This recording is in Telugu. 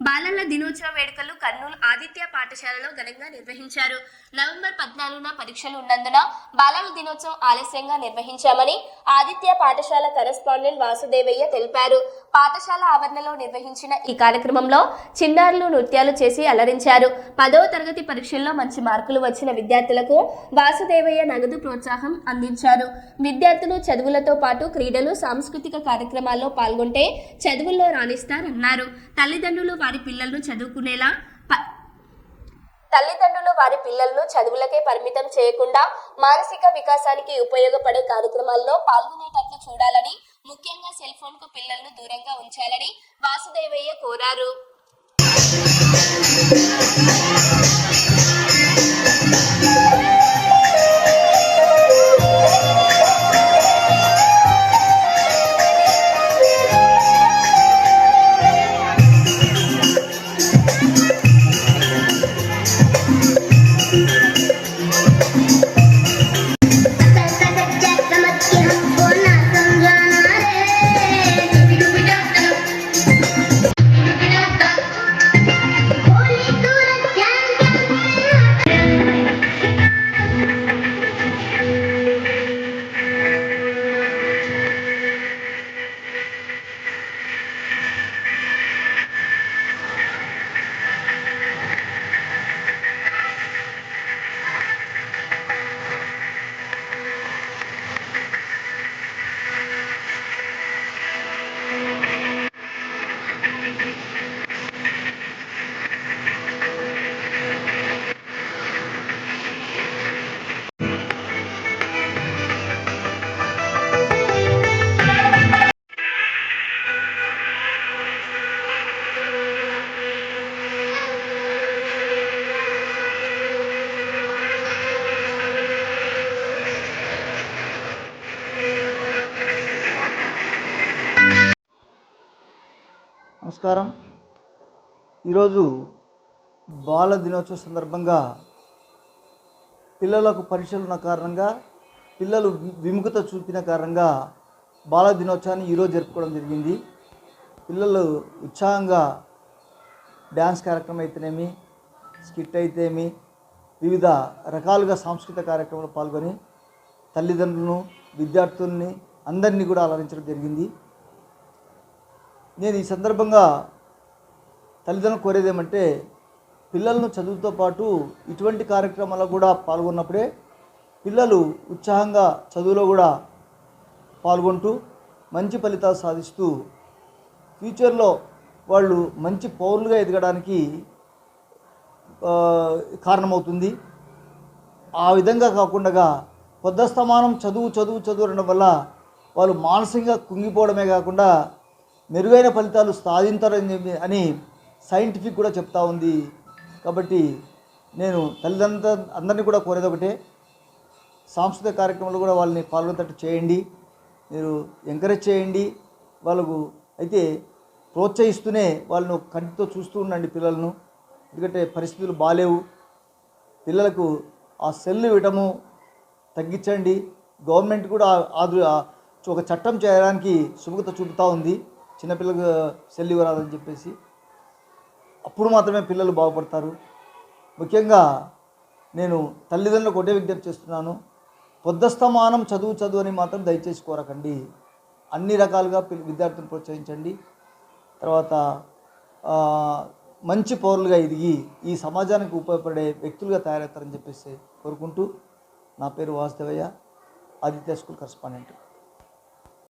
బాలల దినోత్సవ వేడుకలు కర్నూలు ఆదిత్య పాఠశాలలో ఘనంగా నిర్వహించారు. నవంబర్ పద్నాలుగున పరీక్షలు ఉన్నందున బాలల దినోత్సవం ఆలస్యంగా నిర్వహించామని ఆదిత్య పాఠశాల కరెస్పాండెంట్ వాసుదేవయ్య తెలిపారు. పాఠశాల ఆవరణలో నిర్వహించిన ఈ కార్యక్రమంలో చిన్నారులు నృత్యాలు చేసి అలరించారు. పదవ తరగతి పరీక్షల్లో మంచి మార్కులు వచ్చిన విద్యార్థులకు వాసుదేవయ్య నగదు ప్రోత్సాహం అందించారు. విద్యార్థులు చదువులతో పాటు క్రీడలు సాంస్కృతిక కార్యక్రమాల్లో పాల్గొంటే చదువుల్లో రాణిస్తారన్నారు. తల్లిదండ్రులు వారి పిల్లలను చదువుకునేలా ప- తల్లిదండ్రులు వారి పిల్లలను చదువులకే పరిమితం చేయకుండా మానసిక వికాసానికి ఉపయోగపడే కార్యక్రమాల్లో పాల్గొనేటట్లు చూడాలని ముఖ్యంగా సెల్ ఫోన్కు పిల్లలను దూరంగా ఉంచాలని వాసుదేవయ్య కోరారు. నమస్కారం. ఈరోజు బాల దినోత్సవ సందర్భంగా పిల్లలకు పరీక్షలు ఉన్న కారణంగా పిల్లలు విముఖత చూపిన కారణంగా బాల దినోత్సవాన్ని ఈరోజు జరుపుకోవడం జరిగింది. పిల్లలు ఉత్సాహంగా డ్యాన్స్ కార్యక్రమం అయితేనేమి స్కిట్ అయితేమి వివిధ రకాలుగా సాంస్కృతిక కార్యక్రమాలు పాల్గొని తల్లిదండ్రులను విద్యార్థుల్ని అందరినీ కూడా అలరించడం జరిగింది. నేను ఈ సందర్భంగా తల్లిదండ్రులు కోరేది ఏమంటే పిల్లలను చదువుతో పాటు ఇటువంటి కార్యక్రమాల్లో కూడా పాల్గొన్నప్పుడే పిల్లలు ఉత్సాహంగా చదువులో కూడా పాల్గొంటూ మంచి ఫలితాలు సాధిస్తూ ఫ్యూచర్లో వాళ్ళు మంచి పౌరులుగా ఎదగడానికి కారణమవుతుంది. ఆ విధంగా కాకుండా పొద్దస్తమానం చదువు చదువు చదువు అనడం వల్ల వాళ్ళు మానసికంగా కుంగిపోవడమే కాకుండా మెరుగైన ఫలితాలు సాధించారని అని సైంటిఫిక్ కూడా చెప్తా ఉంది. కాబట్టి నేను తల్లిదండ్రుల అందరినీ కూడా కోరేది ఒకటే సాంస్కృతిక కార్యక్రమాలు కూడా వాళ్ళని పాల్గొనేటట్టు చేయండి. మీరు ఎంకరేజ్ చేయండి. వాళ్ళకు అయితే ప్రోత్సహిస్తూనే వాళ్ళను కంటితో చూస్తూ ఉండండి పిల్లలను. ఎందుకంటే పరిస్థితులు బాలేవు. పిల్లలకు ఆ సెల్ ఇవ్వటము తగ్గించండి. గవర్నమెంట్ కూడా ఆదు ఒక చట్టం చేయడానికి సుముఖత చూపుతూ ఉంది. చిన్నపిల్లలకు సెల్ ఇవ్వరాదని చెప్పేసి అప్పుడు మాత్రమే పిల్లలు బాగుపడతారు. ముఖ్యంగా నేను తల్లిదండ్రులకు ఒకటే విజ్ఞప్తి చేస్తున్నాను. పొద్దస్తమానం చదువు చదువు అని మాత్రం దయచేసి కోరకండి. అన్ని రకాలుగా పిల్ల- విద్యార్థులను ప్రోత్సహించండి. తర్వాత మంచి పౌరులుగా ఎదిగి ఈ సమాజానికి ఉపయోగపడే వ్యక్తులుగా తయారవుతారని చెప్పేసి కోరుకుంటూ నా పేరు వాసుదేవయ్య ఆదిత్య స్కూల్ కరస్పాండెంట్.